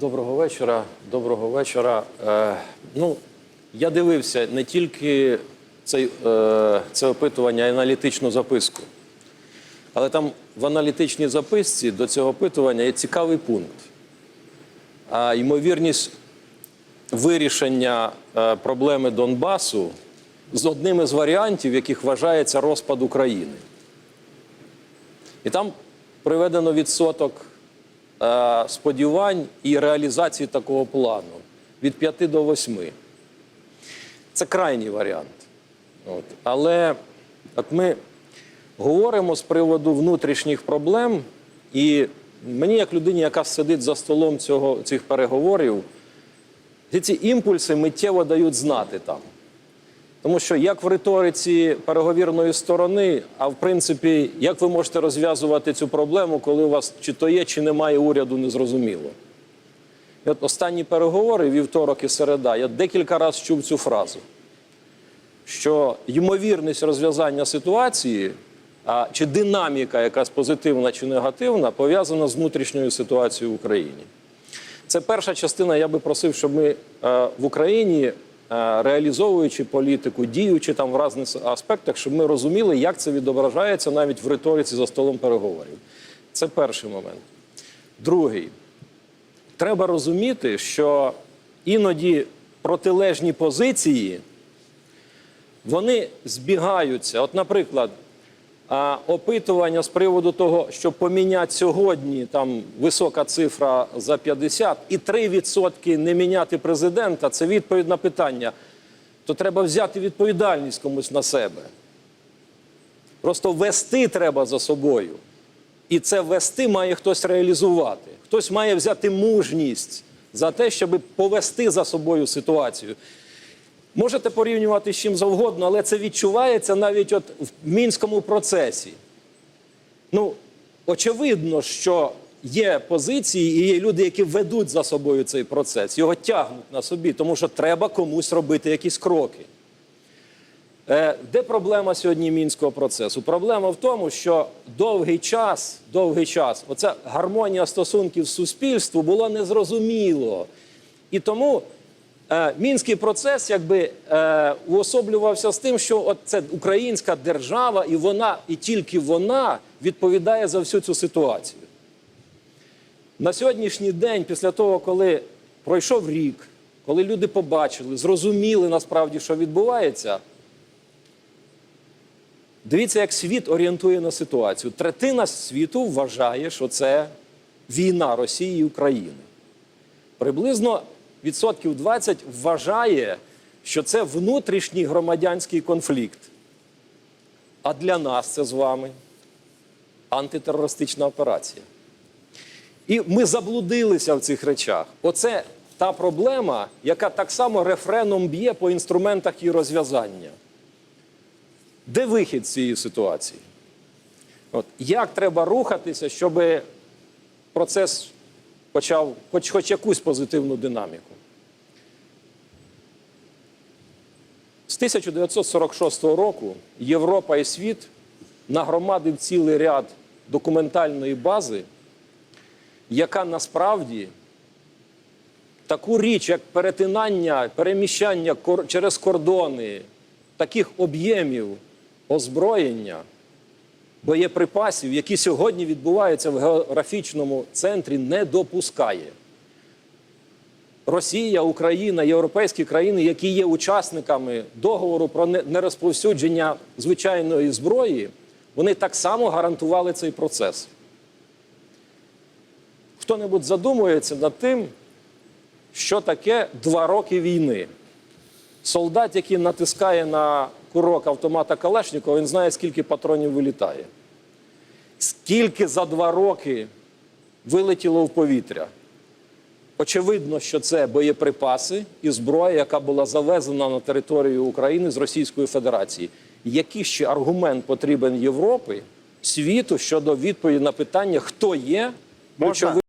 Доброго вечора. Доброго вечора. Е, ну, я дивився не тільки цей, е, це опитування, а й аналітичну записку. Але там в аналітичній записці до цього опитування є цікавий пункт. А ймовірність вирішення е, проблеми Донбасу з одним із варіантів, яких вважається розпад України. І там приведено відсоток сподівань і реалізації такого плану від 5 до 8. Це крайній варіант. От. Але от ми говоримо з приводу внутрішніх проблем, і мені, як людині, яка сидить за столом цього, цих переговорів, ці імпульси миттєво дають знати там. Тому що як в риториці переговірної сторони, а в принципі, як ви можете розв'язувати цю проблему, коли у вас чи то є, чи немає уряду, незрозуміло. І от останні переговори, вівторок і середа, я декілька разів чув цю фразу, що ймовірність розв'язання ситуації, а, чи динаміка, якась позитивна чи негативна, пов'язана з внутрішньою ситуацією в Україні. Це перша частина. Я би просив, щоб ми е, в Україні, реалізовуючи політику, діючи там в різних аспектах, щоб ми розуміли, як це відображається навіть в риториці за столом переговорів. Це перший момент. Другий. Треба розуміти, що іноді протилежні позиції вони збігаються. От, наприклад, опитування з приводу того, що поміняти сьогодні там висока цифра за 50 і 3% не міняти президента це відповідь на питання. То треба взяти відповідальність комусь на себе. Просто вести треба за собою. І це вести має хтось реалізувати. Хтось має взяти мужність за те, щоб повести за собою ситуацію. Можете порівнювати з чим завгодно, але це відчувається навіть от в мінському процесі. Ну, очевидно, що є позиції і є люди, які ведуть за собою цей процес, його тягнуть на собі, тому що треба комусь робити якісь кроки. Е, Де проблема сьогодні мінського процесу? Проблема в тому, що довгий час, довгий час, оця гармонія стосунків з суспільством була незрозуміло. І тому мінський процес якби е, уособлювався з тим, що от це українська держава, і вона, і тільки вона відповідає за всю цю ситуацію. На сьогоднішній день, після того, коли пройшов рік, коли люди побачили, зрозуміли насправді, що відбувається. Дивіться, як світ орієнтує на ситуацію. Третина світу вважає, що це війна Росії і України. Приблизно відсотків 20 вважає, що це внутрішній громадянський конфлікт. А для нас це з вами антитерористична операція. І ми заблудилися в цих речах. Оце та проблема, яка так само рефреном б'є по інструментах її розв'язання. Де вихід з цієї ситуації? От, як треба рухатися, щоб процес почав хоч, хоч якусь позитивну динаміку? З 1946 року Європа і світ нагромадив цілий ряд документальної бази, яка насправді таку річ, як перетинання, переміщання через кордони таких об'ємів озброєння, боєприпасів, які сьогодні відбуваються в географічному центрі, не допускає. Росія, Україна, європейські країни, які є учасниками договору про нерозповсюдження звичайної зброї, вони так само гарантували цей процес. Хто-небудь задумується над тим, що таке два роки війни. Солдат, який натискає на курок автомата Калашникова, він знає, скільки патронів вилітає. Скільки за два роки вилетіло в повітря. Очевидно, що це боєприпаси і зброя, яка була завезена на територію України з Російської Федерації. Який ще аргумент потрібен Європі, світу щодо відповіді на питання, хто є ключовим